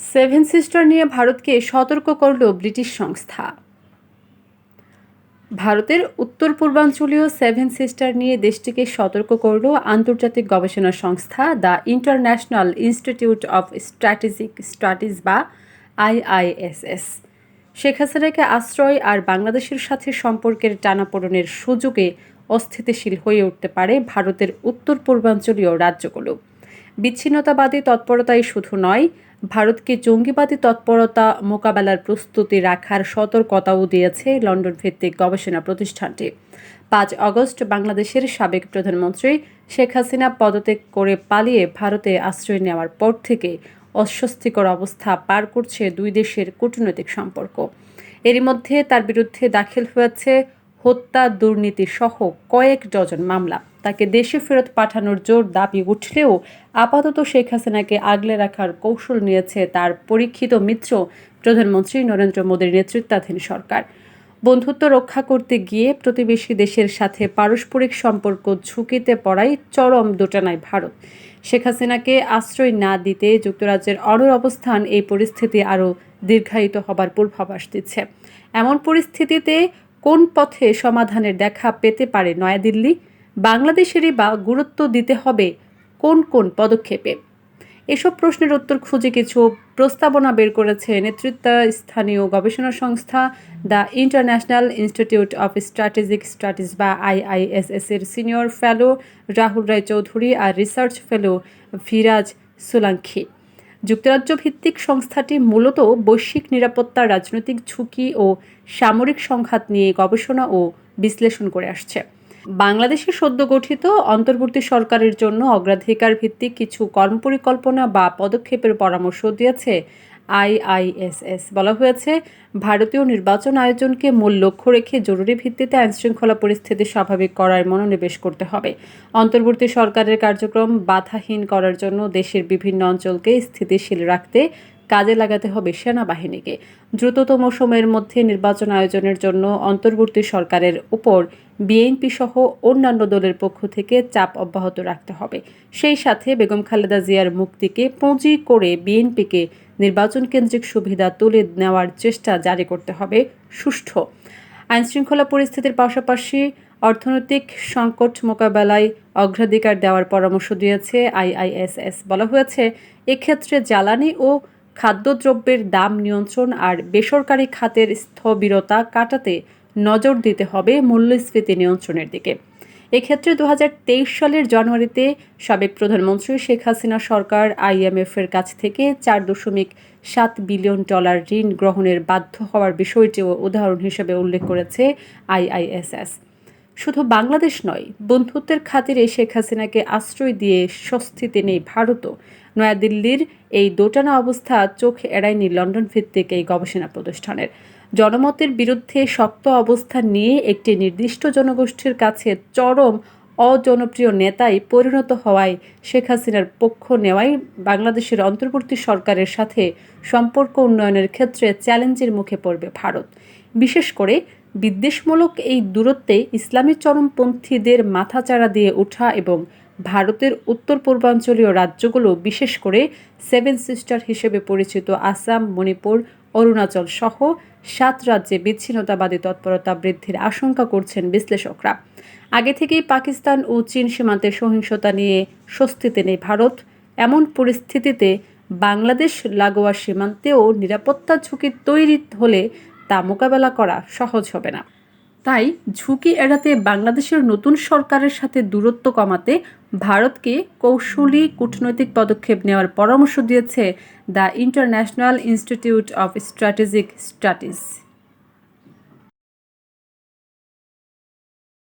Seven sister নিয়ে ভারতকে সতর্ক করল ব্রিটিশ সংস্থা। ভারতের উত্তর পূর্বাঞ্চলীয় সেভেন সিস্টার নিয়ে দেশটিকে সতর্ক করল আন্তর্জাতিক গবেষণা সংস্থা, the international institute of strategic studies বা আইআইএসএস। শেখ হাসিনাকে আশ্রয় আর বাংলাদেশের সাথে সম্পর্কের টানাপোড়নের সুযোগে অস্থিতিশীল হয়ে উঠতে পারে ভারতের উত্তর পূর্বাঞ্চলীয় রাজ্যগুলো। বিচ্ছিন্নতাবাদী তৎপরতাই শুধু নয়, ভারতকে জঙ্গিবাদী তৎপরতা মোকাবেলার প্রস্তুতি রাখার সতর্কতাও দিয়েছে লন্ডন ভিত্তিক গবেষণা প্রতিষ্ঠানটি। পাঁচ অগস্ট বাংলাদেশের সাবেক প্রধানমন্ত্রী শেখ হাসিনা পদত্যাগ করে পালিয়ে ভারতে আশ্রয় নেওয়ার পর থেকে অস্বস্তিকর অবস্থা পার করছে দুই দেশের কূটনৈতিক সম্পর্ক। এরই মধ্যে তার বিরুদ্ধে দাখিল হয়েছে হত্যা দুর্নীতি সহ কয়েক ডজন মামলা। তাকে দেশে ফেরত পাঠানোর জোর দাবি উঠলেও আপাতত শেখ হাসিনাকে আগলে রাখার কৌশল নিয়েছে তার পরীক্ষিত মিত্র প্রধানমন্ত্রী নরেন্দ্র মোদীর নেতৃত্বাধীন সরকার। বন্ধুত্ব রক্ষা করতে গিয়ে প্রতিবেশী দেশের সাথে পারস্পরিক সম্পর্ক ঝুঁকিতে পড়াই চরম দোটানায় ভারত। শেখ হাসিনাকে আশ্রয় না দিতে যুক্তরাজ্যের অনর অবস্থান এই পরিস্থিতি আরও দীর্ঘায়িত হবার পূর্বাভাস দিচ্ছে। এমন পরিস্থিতিতে কোন পথে সমাধানের দেখা পেতে পারে নয়াদিল্লি? বাংলাদেশেরই বা গুরুত্ব দিতে হবে কোন কোন পদক্ষেপে? এসব প্রশ্নের উত্তর খুঁজে কিছু প্রস্তাবনা বের করেছে নেতৃত্ব স্থানীয় গবেষণা সংস্থা the International Institute of Strategic Studies বা আইআইএসএস এর সিনিয়র ফেলো রাহুল রায় চৌধুরী আর রিসার্চ ফেলো ভিরাজ সোলাঙ্কি যুক্তরাজ্য ভিত্তিক সংস্থাটি মূলত বৈশ্বিক নিরাপত্তা, রাজনৈতিক ঝুঁকি ও সামরিক সংঘাত নিয়ে গবেষণা ও বিশ্লেষণ করে আসছে। বাংলাদেশে সদ্য গঠিত অন্তর্বর্তী সরকারের জন্য অগ্রাধিকার ভিত্তিক কিছু কর্মপরিকল্পনা বা পদক্ষেপের পরামর্শ দিয়েছে আইআইএসএস। বলা হয়েছে, ভারতীয় নির্বাচন আয়োজনকে মূল লক্ষ্য রেখে জরুরি ভিত্তিতে আইনশৃঙ্খলা পরিস্থিতি স্বাভাবিক করার মনোনিবেশ করতে হবে। অন্তর্বর্তী সরকারের কার্যক্রম বাধাহীন করার জন্য দেশের বিভিন্ন অঞ্চলকে স্থিতিশীল রাখতে কাজে লাগাতে হবে সেনাবাহিনীকে। দ্রুততম সময়ের মধ্যে নির্বাচন আয়োজনের জন্য অন্তর্বর্তী সরকারের উপর বিএনপি সহ অন্যান্য দলের পক্ষ থেকে চাপ অব্যাহত রাখতে হবে। সেই সাথে বেগম খালেদা জিয়ার মুক্তিকে পুঁজি করে বিএনপিকে নির্বাচন কেন্দ্রিক সুবিধা তুলে নেওয়ার চেষ্টা জারি করতে হবে। সুষ্ঠু। আইনশৃঙ্খলা পরিস্থিতির পাশাপাশি অর্থনৈতিক সংকট মোকাবেলায় অগ্রাধিকার দেওয়ার পরামর্শ দিয়েছে আইআইএসএস। বলা হয়েছে, এক্ষেত্রে জ্বালানি ও খাদ্যদ্রব্যের দাম নিয়ন্ত্রণ আর বেসরকারি খাতের স্থবিরতা কাটাতে নজর দিতে হবে মূল্যস্ফীতি নিয়ন্ত্রণের দিকে। এক্ষেত্রে দুহাজার তেইশ সালের জানুয়ারিতে সাবেক প্রধানমন্ত্রী শেখ হাসিনা সরকার আইএমএফের কাছ থেকে চার দশমিক সাত বিলিয়ন ডলার ঋণ গ্রহণের বাধ্য হওয়ার বিষয়টিও উদাহরণ হিসেবে উল্লেখ করেছে আইআইএসএস। শুধু বাংলাদেশ নয়, বন্ধুত্বের খাতিরে শেখ হাসিনাকে আশ্রয় দিয়ে স্বস্তিতে নেই ভারতও। নয়াদিল্লির এই দোটানা অবস্থা চোখ এড়ায়নি লন্ডন ভিত্তিক এই গবেষণা প্রতিষ্ঠানের। জনমতের বিরুদ্ধে শক্ত অবস্থান নিয়ে একটি নির্দিষ্ট জনগোষ্ঠীর কাছে চরম অজনপ্রিয় নেতাই পরিণত হওয়ায় শেখ হাসিনার পক্ষ নেওয়াই বাংলাদেশের অন্তর্বর্তী সরকারের সাথে সম্পর্ক উন্নয়নের ক্ষেত্রে চ্যালেঞ্জের মুখে পড়বে ভারত। বিশেষ করে বিদ্বেষমূলক এই দূরত্বে ইসলামী চরমপন্থীদের মাথাচাড়া দিয়ে ওঠা এবং ভারতের উত্তর পূর্বাঞ্চলীয় রাজ্যগুলো, বিশেষ করে সেভেন সিস্টার হিসেবে পরিচিত আসাম, মণিপুর, অরুণাচল সহ সাত রাজ্যে বিচ্ছিন্নতাবাদী তৎপরতা বৃদ্ধির আশঙ্কা করছেন বিশ্লেষকরা। আগে থেকেই পাকিস্তান ও চীন সীমান্তে সহিংসতা নিয়ে স্বস্তিতে নেই ভারত। এমন পরিস্থিতিতে বাংলাদেশ লাগোয়া সীমান্তেও নিরাপত্তা ঝুঁকি তৈরি হলে তা মোকাবেলা করা সহজ হবে না। তাই ঝুঁকি এড়াতে বাংলাদেশের নতুন সরকারের সাথে দূরত্ব কমাতে ভারতকে কৌশলী কূটনৈতিক পদক্ষেপ নেওয়ার পরামর্শ দিয়েছে the International Institute of Strategic Studies.